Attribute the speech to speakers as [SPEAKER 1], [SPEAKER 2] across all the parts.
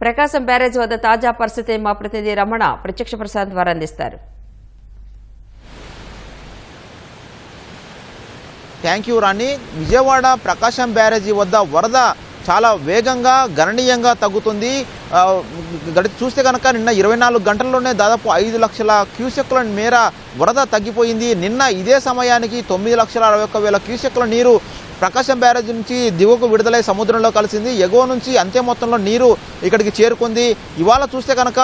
[SPEAKER 1] ప్రకాశం barrage వద్ద తాజా పరిస్థితి మా ప్రతినిధి రమణ ప్రత్యక్ష ప్రసాద్ ద్వారా అందిస్తారు.
[SPEAKER 2] Thank you Rani. Vijayawada Prakasam barrage వద్ద వరద చాలా వేగంగా గణనీయంగా తగ్గుతుంది. గడి చూస్తే కనుక నిన్న ఇరవై నాలుగు గంటల్లోనే దాదాపు ఐదు లక్షల క్యూసెక్ల మేర వరద తగ్గిపోయింది. నిన్న ఇదే సమయానికి తొమ్మిది లక్షల అరవై ఒక్క వేల క్యూసెక్ల నీరు ప్రకాశం బ్యారేజ్ నుంచి దిగువకు విడుదలై సముద్రంలో కలిసింది. ఎగువ నుంచి అంతే మొత్తంలో నీరు ఇక్కడికి చేరుకుంది. ఇవాళ చూస్తే కనుక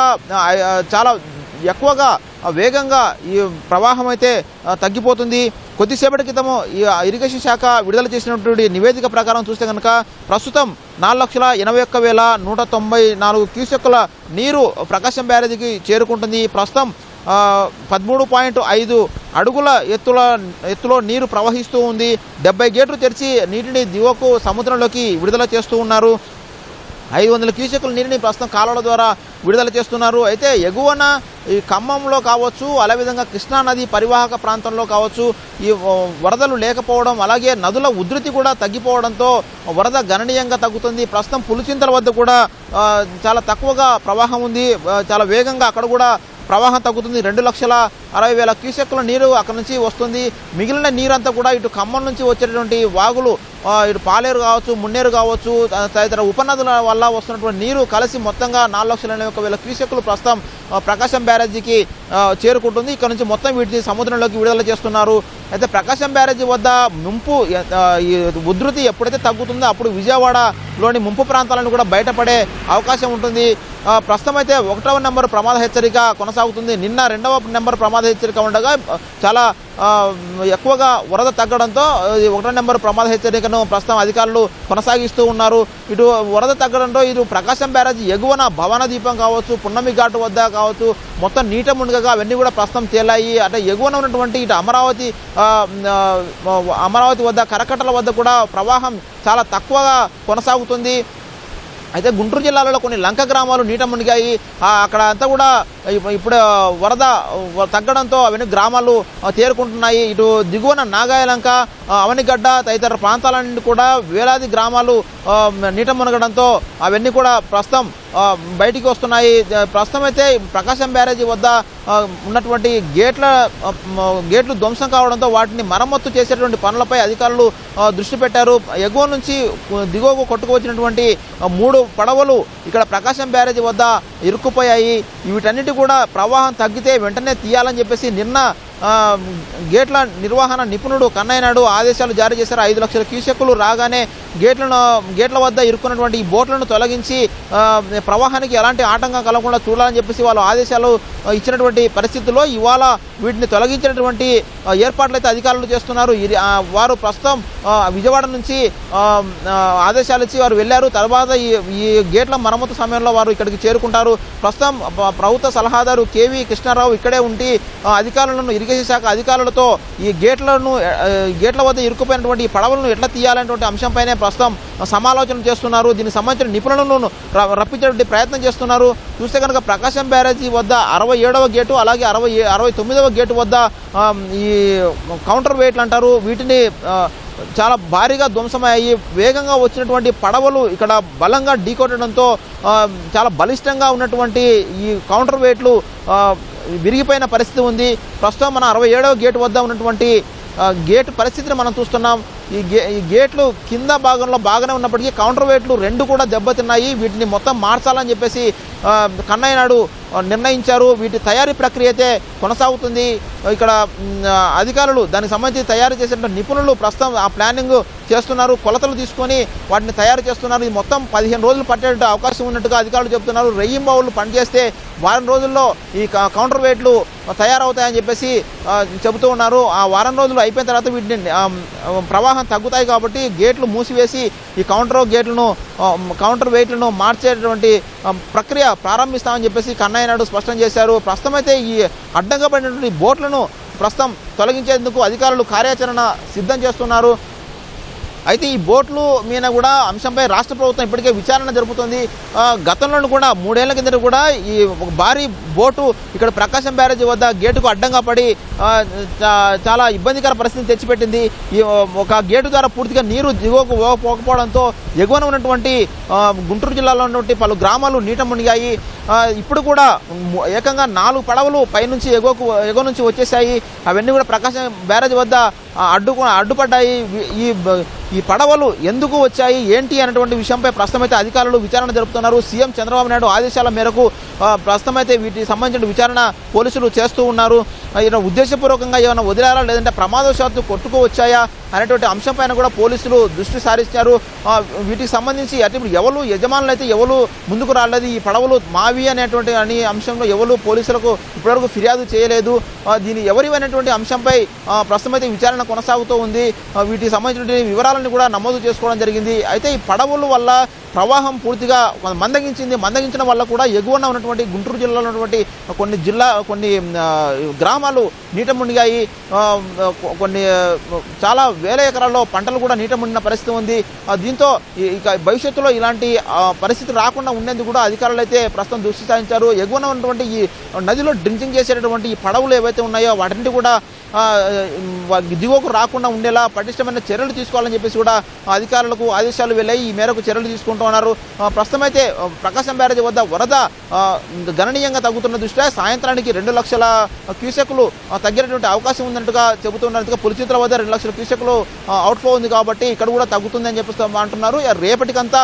[SPEAKER 2] చాలా ఎక్కువగా వేగంగా ఈ ప్రవాహం అయితే తగ్గిపోతుంది. కొద్దిసేపటి క్రితము ఈ ఇరిగేషన్ శాఖ విడుదల చేసినటువంటి నివేదిక ప్రకారం చూస్తే కనుక ప్రస్తుతం నాలుగు లక్షల ఎనభై ఒక్క వేల నూట తొంభై నాలుగు క్యూసెక్కుల నీరు ప్రకాశం బ్యారేజీకి చేరుకుంటుంది. ప్రస్తుతం పదమూడు పాయింట్ ఐదు అడుగుల ఎత్తుల ఎత్తులో నీరు ప్రవహిస్తూ ఉంది. డెబ్బై గేట్లు తెరిచి నీటిని దివకు సముద్రంలోకి విడుదల చేస్తూ ఉన్నారు. ఐదు వందల క్యూసెక్కుల నీటిని ప్రస్తుతం కాలువల ద్వారా విడుదల చేస్తున్నారు. అయితే ఎగువన ఈ ఖమ్మంలో కావచ్చు అదేవిధంగా కృష్ణా నది పరివాహక ప్రాంతంలో కావచ్చు ఈ వరదలు లేకపోవడం అలాగే నదుల ఉధృతి కూడా తగ్గిపోవడంతో వరద గణనీయంగా తగ్గుతుంది. ప్రస్తుతం పులిచింతల వద్ద కూడా చాలా తక్కువగా ప్రవాహం ఉంది. చాలా వేగంగా అక్కడ కూడా ప్రవాహం తగ్గుతుంది. రెండు లక్షల అరవై వేల క్యూసెక్కుల నీరు అక్కడ నుంచి వస్తుంది. మిగిలిన నీరంతా కూడా ఇటు ఖమ్మం నుంచి వచ్చేటటువంటి వాగులు ఇటు పాలేరు కావచ్చు మున్నేరు కావచ్చు తదితర ఉపనదుల వల్ల వస్తున్నటువంటి నీరు కలిసి మొత్తంగా నాలుగు లక్షల ఎనభై ఒక వేల క్యూసెక్లు ప్రస్తుతం ప్రకాశం బ్యారేజీకి చేరుకుంటుంది. ఇక్కడ నుంచి మొత్తం వీటిని సముద్రంలోకి విడుదల చేస్తున్నారు. అయితే ప్రకాశం బ్యారేజీ వద్ద ముంపు ఉధృతి ఎప్పుడైతే తగ్గుతుందో అప్పుడు విజయవాడలోని ముంపు ప్రాంతాలను కూడా బయటపడే అవకాశం ఉంటుంది. ప్రస్తుతం అయితే ఒకటవ నెంబర్ ప్రమాద హెచ్చరిక కొనసాగుతుంది. నిన్న రెండవ నెంబర్ ప్రమాద హెచ్చరిక ఉండగా చాలా ఎక్కువగా వరద తగ్గడంతో ఒకటో నెంబర్ ప్రమాద హెచ్చరికను ప్రస్తుతం అధికారులు కొనసాగిస్తూ ఉన్నారు. ఇటు వరద తగ్గడంతో ఇటు ప్రకాశం బ్యారేజీ ఎగువన భవన దీపం కావచ్చు పున్నమి ఘాటు వద్ద కావచ్చు మొత్తం నీట మునుగగా అవన్నీ కూడా ప్రస్తుతం తేలాయి. అంటే ఎగువన ఉన్నటువంటి ఇటు అమరావతి అమరావతి వద్ద కరకట్టల వద్ద కూడా ప్రవాహం చాలా తక్కువగా కొనసాగుతుంది. అయితే గుంటూరు జిల్లాలో కొన్ని లంక గ్రామాలు నీట మునిగాయి. అక్కడ అంతా కూడా ఇప్పుడు వరద తగ్గడంతో అవన్నీ గ్రామాలు తేరుకుంటున్నాయి. ఇటు దిగువన నాగాయలంక అవనిగడ్డ తదితర ప్రాంతాల నుండి కూడా వేలాది గ్రామాలు నీట మునగడంతో అవన్నీ కూడా ప్రస్తుతం బయటికి వస్తున్నాయి. ప్రస్తుతం అయితే ప్రకాశం బ్యారేజీ వద్ద ఉన్నటువంటి గేట్ల గేట్లు ధ్వంసం కావడంతో వాటిని మరమ్మత్తు చేసేటువంటి పనులపై అధికారులు దృష్టి పెట్టారు. ఎగువ నుంచి దిగువకు కొట్టుకువచ్చినటువంటి మూడు పడవలు ఇక్కడ ప్రకాశం బ్యారేజీ వద్ద ఇరుక్కుపోయాయి. వీటన్నిటి కూడా ప్రవాహం తగ్గితే వెంటనే తీయాలని చెప్పేసి నిన్న గేట్ల నిర్వహణ నిపుణుడు కన్నయ్యనాడు ఆదేశాలు జారీ చేశారు. ఐదు లక్షల క్యూసెక్కులు రాగానే గేట్లను గేట్ల వద్ద ఇరుక్కున్నటువంటి ఈ బోట్లను తొలగించి ప్రవాహానికి ఎలాంటి ఆటంకం కలగకుండా చూడాలని చెప్పేసి వాళ్ళు ఆదేశాలు ఇచ్చినటువంటి పరిస్థితుల్లో ఇవాళ వీటిని తొలగించినటువంటి ఏర్పాట్లు అయితే అధికారులు చేస్తున్నారు. వారు ప్రస్తుతం విజయవాడ నుంచి ఆదేశాలు ఇచ్చి వారు వెళ్ళారు. తర్వాత ఈ ఈ గేట్ల మరమ్మతు సమయంలో వారు ఇక్కడికి చేరుకుంటారు. ప్రస్తుతం ప్రభుత్వ సలహాదారు కేవీ కృష్ణారావు ఇక్కడే ఉండి అధికారులను ఇరిగే ఇరిగేషన్ శాఖ అధికారులతో ఈ గేట్లను గేట్ల వద్ద ఇరుక్కుపోయినటువంటి ఈ పడవలను ఎట్లా తీయాలనేటువంటి అంశంపైనే ప్రస్తుతం సమాలోచన చేస్తున్నారు. దీనికి సంబంధించిన నిపుణులను రప్పించేటువంటి ప్రయత్నం చేస్తున్నారు. చూస్తే కనుక ప్రకాశం బ్యారేజీ వద్ద అరవై ఏడవ గేటు అలాగే అరవై అరవై తొమ్మిదవ గేటు వద్ద ఈ కౌంటర్ వెయిట్లు అంటారు. వీటిని చాలా భారీగా ధ్వంసమయ్యాయి. వేగంగా వచ్చినటువంటి పడవలు ఇక్కడ బలంగా ఢీకొట్టడంతో చాలా బలిష్టంగా ఉన్నటువంటి ఈ కౌంటర్ వెయిట్లు విరిగిపోయిన పరిస్థితి ఉంది. ప్రస్తుతం మన అరవై ఏడవ గేటు వద్ద ఉన్నటువంటి గేట్ పరిస్థితిని మనం చూస్తున్నాం. ఈ గే ఈ గేట్లు కింద భాగంలో బాగానే ఉన్నప్పటికీ కౌంటర్ వెయిట్లు రెండు కూడా దెబ్బతిన్నాయి. వీటిని మొత్తం మార్చాలని చెప్పేసి కన్నయ్య నాయుడు నిర్ణయించారు. వీటి తయారీ ప్రక్రియ అయితే కొనసాగుతుంది. ఇక్కడ అధికారులు దానికి సంబంధించి తయారు చేసినటువంటి నిపుణులు ప్రస్తుతం ఆ ప్లానింగ్ చేస్తున్నారు. కొలతలు తీసుకొని వాటిని తయారు చేస్తున్నారు. ఇది మొత్తం పదిహేను రోజులు పట్టే అవకాశం ఉన్నట్టుగా అధికారులు చెప్తున్నారు రెయ్యింబావులు పనిచేస్తే వారం రోజుల్లో ఈ కౌంటర్ వెయిట్లు తయారవుతాయని చెప్పేసి చెబుతూ ఉన్నారు. ఆ వారం రోజులు అయిపోయిన తర్వాత వీటిని ప్రవాహం తగ్గుతాయి కాబట్టి గేట్లు మూసివేసి ఈ కౌంటర్ గేట్లను కౌంటర్ వెయిట్లను మార్చేటువంటి ప్రక్రియ ప్రారంభిస్తామని చెప్పేసి కన్నయ్య నాయుడు స్పష్టం చేశారు. ప్రస్తుతమైతే ఈ అడ్డంగా పడినటువంటి బోట్లను ప్రస్తుతం తొలగించేందుకు అధికారులు కార్యాచరణ సిద్ధం చేస్తున్నారు. అయితే ఈ బోట్లు మీద కూడా అంశంపై రాష్ట్ర ప్రభుత్వం ఇప్పటికే విచారణ జరుపుతుంది. గతంలోనూ గతంలో కూడా మూడేళ్ళ కిందట కూడా ఈ ఒక భారీ బోటు ఇక్కడ ప్రకాశం బ్యారేజ్ వద్ద గేటుకు అడ్డంగా పడి చాలా ఇబ్బందికర పరిస్థితిని తెచ్చిపెట్టింది. ఈ ఒక గేటు ద్వారా పూర్తిగా నీరు దిగువకు పోకపోవడంతో ఎగువన ఉన్నటువంటి గుంటూరు జిల్లాలో ఉన్నటువంటి పలు గ్రామాలు నీట మునిగాయి. ఇప్పుడు కూడా ఏకంగా నాలుగు పడవలు పైనుంచి ఎగువకు ఎగువ నుంచి వచ్చేసాయి. అవన్నీ కూడా ప్రకాశం బ్యారేజ్ వద్ద అడ్డుకు అడ్డుపడ్డాయి. ఈ ఈ పడవలు ఎందుకు వచ్చాయి? ఏంటి అనేటువంటి విషయంపై ప్రస్తుతమైతే అధికారులు విచారణ జరుపుతున్నారు. సీఎం చంద్రబాబు నాయుడు ఆదేశాల మేరకు ప్రస్తుతమైతే వీటికి సంబంధించిన విచారణ పోలీసులు చేస్తూ ఉన్నారు. ఈయన ఉద్దేశపూర్వకంగా ఏమైనా వదిలారా? లేదంటే ప్రమాదవశాత్తు కొట్టుకు వచ్చాయా? అనేటువంటి అంశంపైన కూడా పోలీసులు దృష్టి సారించారు వీటికి సంబంధించి అంటే ఇప్పుడు ఎవరు యజమానులు అయితే ఎవరు ముందుకు రాలేదు ఈ పడవలు మావి అనేటువంటి అని అంశంలో ఎవరు పోలీసులకు ఇప్పటివరకు ఫిర్యాదు చేయలేదు. దీని ఎవరి అనేటువంటి అంశంపై ప్రస్తుతం అయితే విచారణ కొనసాగుతూ ఉంది. వీటికి సంబంధించిన వివరాలను కూడా నమోదు చేసుకోవడం జరిగింది. అయితే ఈ పడవల వల్ల ప్రవాహం పూర్తిగా మందగించింది. మందగించడం వల్ల కూడా ఎగువన ఉన్నటువంటి గుంటూరు జిల్లాలో ఉన్నటువంటి కొన్ని జిల్లా కొన్ని గ్రామాలు నీట మునిగాయి కొన్ని చాలా వేల ఎకరాల్లో పంటలు కూడా నీట మునిగిన పరిస్థితి ఉంది. దీంతో ఇక భవిష్యత్తులో ఇలాంటి పరిస్థితి రాకుండా ఉండేందుకు కూడా అధికారులు అయితే ప్రస్తుతం దృష్టి సారించారు. ఎగువన ఉన్నటువంటి ఈ నదిలో డ్రింకింగ్ చేసేటటువంటి ఈ పడవలు ఏవైతే ఉన్నాయో వాటిని కూడా దిగువకు రాకుండా ఉండేలా పటిష్టమైన చర్యలు తీసుకోవాలని చెప్పేసి కూడా అధికారులకు ఆదేశాలు వెళ్ళాయి. ఈ మేరకు చర్యలు తీసుకుంటూ ఉన్నారు. ప్రస్తుతమైతే ప్రస్తుతం అయితే ప్రకాశం బ్యారేజ్ వద్ద వరద గణనీయంగా తగ్గుతున్న దృష్ట్యా సాయంత్రానికి రెండు లక్షల క్యూసెక్లు తగ్గినటువంటి అవకాశం ఉందంటగా చెబుతున్నట్టుగా పులిచిత్ర వద్ద రెండు లక్షల క్యూసెక్లు అవుట్ఫ్లో ఉంది కాబట్టి ఇక్కడ కూడా తగ్గుతుంది అని చెప్పేసి అంటున్నారు. రేపటికంతా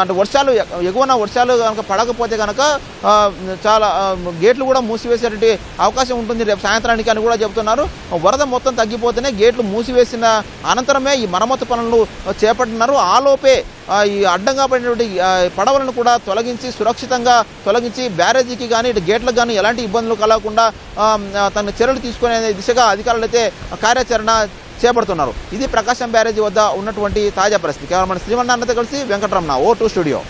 [SPEAKER 2] అంటే వర్షాలు ఎగువన వర్షాలు కనుక పడకపోతే కనుక చాలా గేట్లు కూడా మూసివేసేటువంటి అవకాశం ఉంటుంది. రేపు సాయంత్రానికి అని కూడా చెబుతున్నారు. వరద మొత్తం తగ్గిపోతేనే గేట్లు మూసివేసిన అనంతరమే ఈ మరమ్మతు పనులు చేపట్టినారు. ఆలోపే ఈ అడ్డంగా పడినటువంటి పడవలను కూడా తొలగించి సురక్షితంగా తొలగించి బ్యారేజీకి కానీ ఇటు గేట్లకు కానీ ఎలాంటి ఇబ్బందులు కలగకుండా తన చర్యలు తీసుకునే దిశగా అధికారులు అయితే కార్యాచరణ చేపడుతున్నారు. ఇది ప్రకాశం బ్యారేజీ వద్ద ఉన్నటువంటి తాజా పరిస్థితి. కేవలం శ్రీమన్నారాయణతో కలిసి వెంకటరమణ ఓ టూ స్టూడియో.